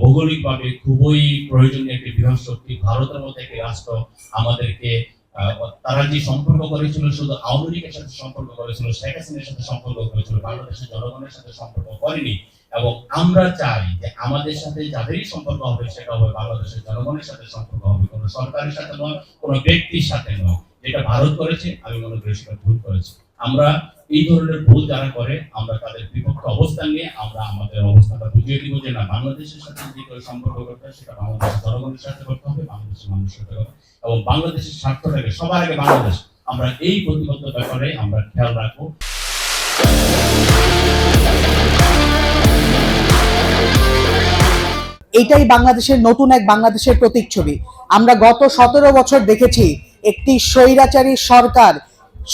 ভৌগোলিকভাবে খুবই প্রয়োজনীয় একটি বৃহৎ শক্তি ভারতের মতো একটি রাষ্ট্র আমাদেরকে তারা যে সম্পর্ক করেছিল, শুধু আওয়ামী লীগের সাথে সম্পর্ক করেছিল, শেখ হাসিনার সাথে সম্পর্ক করেছিল, বাংলাদেশের জনগণের সাথে সম্পর্ক করেনি। এবং আমরা চাই যে আমাদের সাথে যাদেরই সম্পর্ক হবে, সেটা হবে বাংলাদেশের জনগণের সাথে সম্পর্ক হবে, কোনো সরকারের সাথে নয়, কোনো ব্যক্তির সাথে নয়। যেটা ভারত করেছে, আমি মনে করি সেটা ভুল করেছে। আমরা এই ধরনের ভুল যারা করে, আমরা তাদের বিপক্ষে অবস্থান নিয়ে আমরা আমাদের অবস্থানটা বুঝিয়ে দিব যে না, বাংলাদেশের সাথে যে কোনো সম্পর্ক করতে হয়, সেটা বাংলাদেশের জনগণের সাথে করতে হবে, বাংলাদেশের মানুষের সাথে করতে এবং বাংলাদেশের স্বার্থটাকে সবার আগে বাংলাদেশ। আমরা এই প্রতিবদ্ধ ব্যাপারে আমরা খেয়াল রাখব। এইটাই বাংলাদেশের নতুন এক বাংলাদেশের প্রতীক ছবি আমরা গত সতেরো বছর দেখেছি, একটি স্বৈরাচারী সরকার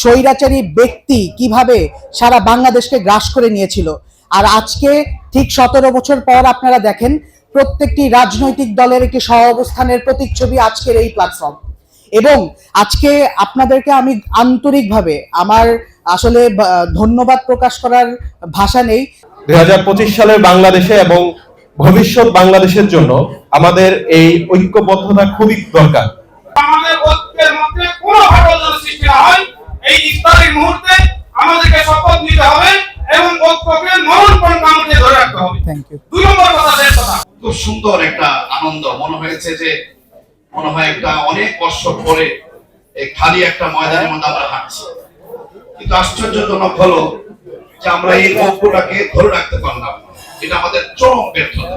স্বৈরাচারী ব্যক্তি কীভাবে সারা বাংলাদেশকে গ্রাস করে নিয়েছিল। আর আজকে ঠিক সতেরো বছর পর আপনারা দেখেন প্রত্যেকটি রাজনৈতিক দলের একটি সহ অবস্থানের প্রতীকছবি আজকের এই প্ল্যাটফর্ম এবং আজকে আপনাদেরকে আমি আন্তরিকভাবে আমার আসলে ধন্যবাদ প্রকাশ করার ভাষা নেই। দুই হাজার পঁচিশ সালের বাংলাদেশে এবং ভবিষ্যৎ বাংলাদেশের জন্য আমাদের এই ঐক্যবদ্ধতা খুবই দরকার। আমাদের ঐক্যের মধ্যে কোনো সৃষ্টি হয়। এই ইফতারের মুহূর্তে আমাদেরকে শপথ নিতে হবে এবং ঐক্যকে মরণ পর্যন্ত আমাদের ধরে রাখতে হবে। থ্যাংক ইউ দুই নম্বর কথা শেষ কথা। খুব সুন্দর একটা আনন্দ। মনে হয়েছে যে মনে হয় একটা অনেক বছর পরে এই খালি একটা ময়দানের মধ্যে আমরা হাঁটছি। কিন্তু আশ্চর্যজনক হলো যে আমরা এই ঐক্যটাকে ধরে রাখতে পারলাম এটা আমাদের চরম ব্যর্থতা।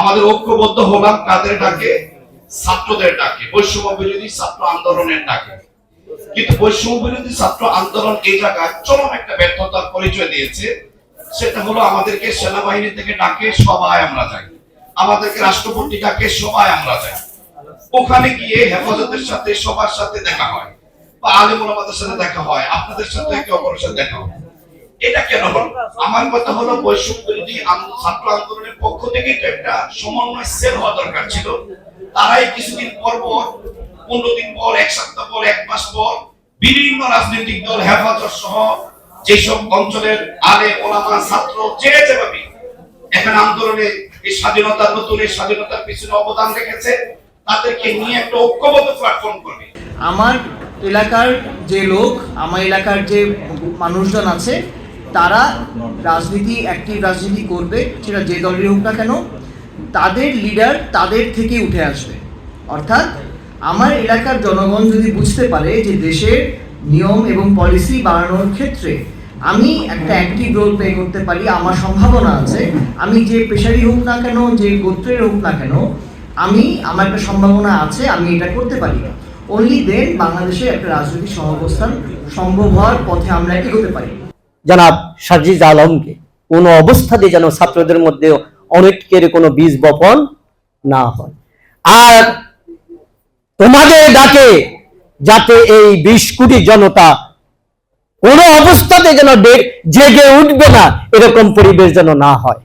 আমাদের ঐক্যবদ্ধ হলাম কাদের ডাকে ছাত্রদের ডাকে বৈষম্য বিরোধী ছাত্র আন্দোলনের ডাকে। কিন্তু বৈষম্য বিরোধী ছাত্র আন্দোলন এই জায়গায় চরম একটা ব্যর্থতার পরিচয় দিয়েছে। সেটা হলো আমাদেরকে সেনাবাহিনী থেকে ডাকে সবাই আমরা যাই। আমাদেরকে রাষ্ট্রপতি ডাকে সবাই আমরা যাই। ওখানে গিয়ে হেফাজতের সাথে, সবার সাথে দেখা হয়। বা আলিমুল আমাদের সাথে দেখা হয়, আপনাদের সাথে একে অপরের সাথে দেখা হয়। এটা কেন হলো? আমার কথা হলো বৈষম্য বিরোধী ছাত্র আন্দোলনের পক্ষ থেকে একটা সমন্বয় সেল হওয়া দরকার ছিল। তারাই কিছুদিন পর পর পনেরো দিন পর, এক সপ্তাহ পর, এক মাস পর বিভিন্ন রাজনৈতিক দল, হেফাজত সহ যেসব অঞ্চলের আলে ওলামা ছাত্র যে যেভাবে এখানে আন্দোলনে এই স্বাধীনতার নতুন এই স্বাধীনতার পিছনে অবদান রেখেছে, তাদেরকে নিয়ে একটা ঐক্যবদ্ধ প্ল্যাটফর্ম করবে। আমার এলাকার যে লোক, আমার এলাকার যে মানুষজন আছে, তারা রাজনীতি অ্যাক্টিভ রাজনীতি করবে, সেটা যে দলেরই হোক না কেন, তাদের লিডার তাদের থেকে উঠে আসবে। অর্থাৎ আমার এলাকার জনগণ যদি বুঝতে পারে যে দেশের নিয়ম এবং পলিসি বাড়ানোর ক্ষেত্রে আমি একটা অ্যাক্টিভ রোল প্লে করতে পারি, আমার সম্ভাবনা আছে, আমি যে পেশারই হোক না কেন, যে গোত্রের হোক না কেন, আমি, আমার একটা সম্ভাবনা আছে, আমি এটা করতে পারি। অনলি দেন বাংলাদেশে একটা রাজনৈতিক সহাবস্থান সম্ভব হওয়ার পথে আমরা এগোতে পারি। জনাব সাজিজ আলমকে, কোনো অবস্থাতে যেন ছাত্রদের মধ্যে অনৈক্যের কোনো বীজ বপন না হয়। আর তোমাদের ডাকে যাতে এই বিশ কোটি জনতা কোনো অবস্থাতে যেন জেগে উঠবে না, এরকম পরিবেশ যেন না হয়।